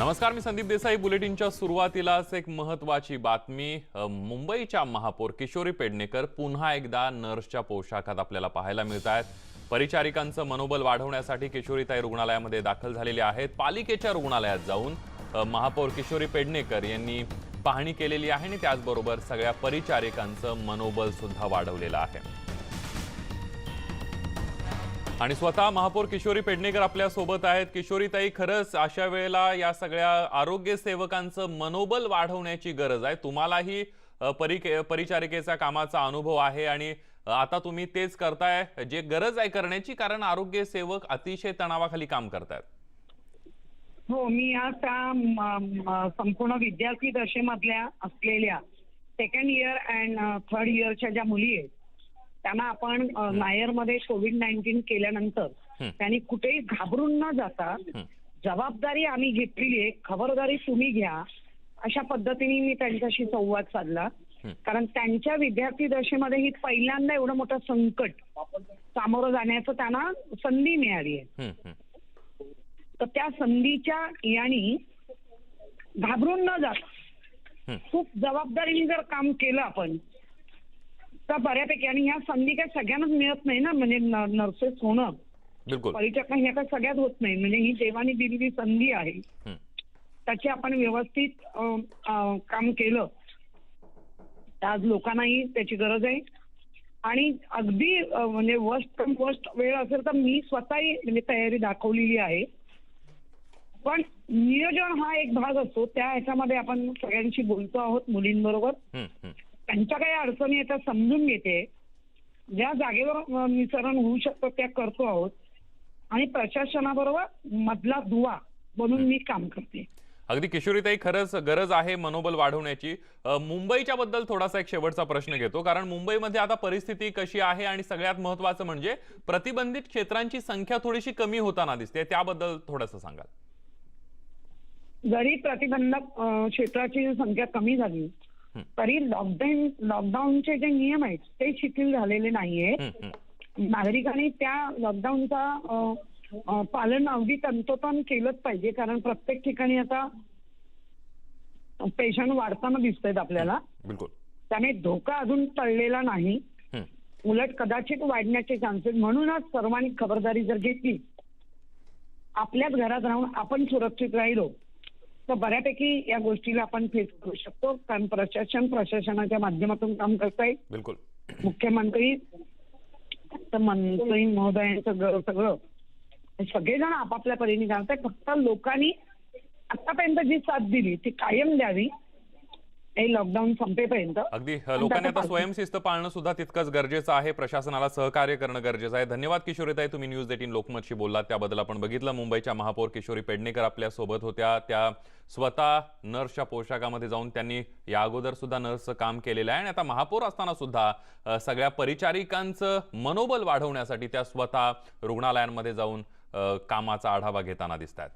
नमस्कार मी संदीप देसाई. बुलेटिनच्या सुरुवातीलाच एक महत्वाची बातमी मुंबईच्या महापौर किशोरी पेडणेकर पुन्हा एकदा नर्सच्या पोशाखात आपल्याला पाहायला मिळत आहेत परिचारिकांचं मनोबल वाढवण्यासाठी किशोरीताई रुग्णालयामध्ये दाखल झालेले आहेत. पालिकेच्या रुग्णालयात जाऊन महापौर किशोरी पेडणेकर यांनी पाहणी केलेली आहे आणि त्याचबरोबर सगळ्या परिचारिकांचं मनोबल सुद्धा वाढवलेलं आहे. आणि स्वतः महापौर किशोरी पेडणेकर आपल्यासोबत आहेत. किशोरीताई खरंच अशा वेळेला या सगळ्या आरोग्य सेवकांचं मनोबल वाढवण्याची गरज आहे. तुम्हालाही परिके परिचारिकेचा कामाचा अनुभव आहे आणि आता तुम्ही तेच करताय. जे गरज आहे करण्याची कारण आरोग्य सेवक अतिशय तणावाखाली काम करतायत. हो मी आता त्या संपूर्ण विद्यार्थी दशेमधल्या असलेल्या सेकंड इयर अँड थर्ड इयरच्या ज्या मुली आहेत त्यांना आपण नायरमध्ये कोविड नाईन्टीन केल्यानंतर. त्यांनी कुठेही घाबरून न जाता. जबाबदारी आम्ही घेतलेली आहे खबरदारी तुम्ही घ्या अशा पद्धतीने मी त्यांच्याशी संवाद साधला. कारण त्यांच्या विद्यार्थी दशेमध्ये ही पहिल्यांदा एवढं मोठं संकट सामोरं जाण्याचं त्यांना संधी मिळाली आहे. तर त्या संधीच्या यानी घाबरून न जाता. खूप जबाबदारीने जर काम केलं आपण तर बऱ्यापैकी आणि ह्या संधी काय सगळ्यांनाच मिळत नाही ना म्हणजे नर्सेस होणं. बिलकुल. परिचक ह्या काय सगळ्यात होत नाही. म्हणजे ही देवानी दिलेली संधी आहे. हं. त्याची आपण व्यवस्थित काम केलं. तर आज लोकांनाही त्याची गरज आहे. आणि अगदी म्हणजे वर्स्ट वर्स्ट वेळ असेल तर मी स्वतःही म्हणजे तयारी दाखवलेली आहे. पण नियोजन हा एक भाग असतो. त्या ह्याच्यामध्ये आपण सगळ्यांशी बोलतो आहोत मुलींबरोबर. त्यांच्या काही अडचणी येतात समजून घेते. ज्या जागेवर निसरण होऊ शकतं त्या करतो आहोत. आणि प्रशासनाबरोबर मधला दुवा म्हणून मी काम करते. अगदी किशोरीताई खरंच गरज आहे मनोबल वाढवण्याची. मुंबईच्या बद्दल थोडासा एक शेवटचा प्रश्न घेतो कारण मुंबईमध्ये आता परिस्थिती कशी आहे आणि सगळ्यात महत्वाचं म्हणजे प्रतिबंधित क्षेत्रांची संख्या थोडीशी कमी होताना दिसते त्याबद्दल थोडंसं सांगाल. जरी प्रतिबंधक क्षेत्राची संख्या कमी झाली. तरी लॉकडाऊन लॉकडाऊनचे जे नियम आहेत ते शिथिल झालेले नाहीये. हं. नागरिकांनी त्या लॉकडाऊनचा पालन अगदी तंतोतंत केलंच पाहिजे कारण प्रत्येक ठिकाणी आता पेशंट वाढताना दिसत आहेत आपल्याला बिलकुल. त्याने धोका अजून टळलेला नाही. उलट कदाचित वाढण्याचे चान्सेस म्हणूनच सर्वांनी खबरदारी जर घेतली आपल्याच घरात राहून आपण सुरक्षित राहिलो तर बऱ्यापैकी या गोष्टीला आपण फेस करू शकतो. कारण प्रशासन प्रशासनाच्या माध्यमातून काम करताय. बिलकुल. मुख्यमंत्री तर मंत्री महोदयांचं सगळं. सगळेजण आपापल्या परीने करताय फक्त लोकांनी आतापर्यंत जी साथ दिली ती कायम द्यावी. लॉकडाऊन संपेपर्यंत. अगदी. लोकांनी आता स्वयंशिस्त पाळणं सुद्धा तितकंच गरजेचं आहे. प्रशासनाला सहकार्य करणं गरजेचं आहे. धन्यवाद किशोरीताई. तुम्ही न्यूज एटीन लोकमतशी बोललात. त्याबद्दल आपण बघितलं. मुंबईच्या महापौर किशोरी पेडणेकर आपल्यासोबत होत्या. त्या स्वतः नर्सच्या पोशाखामध्ये जाऊन त्यांनी या अगोदर सुद्धा नर्सचं काम केलेलं आहे. आणि आता महापौर असताना सुद्धा सगळ्या परिचारिकांचं मनोबल वाढवण्यासाठी त्या स्वतः रुग्णालयांमध्ये जाऊन कामाचा आढावा घेताना दिसत आहेत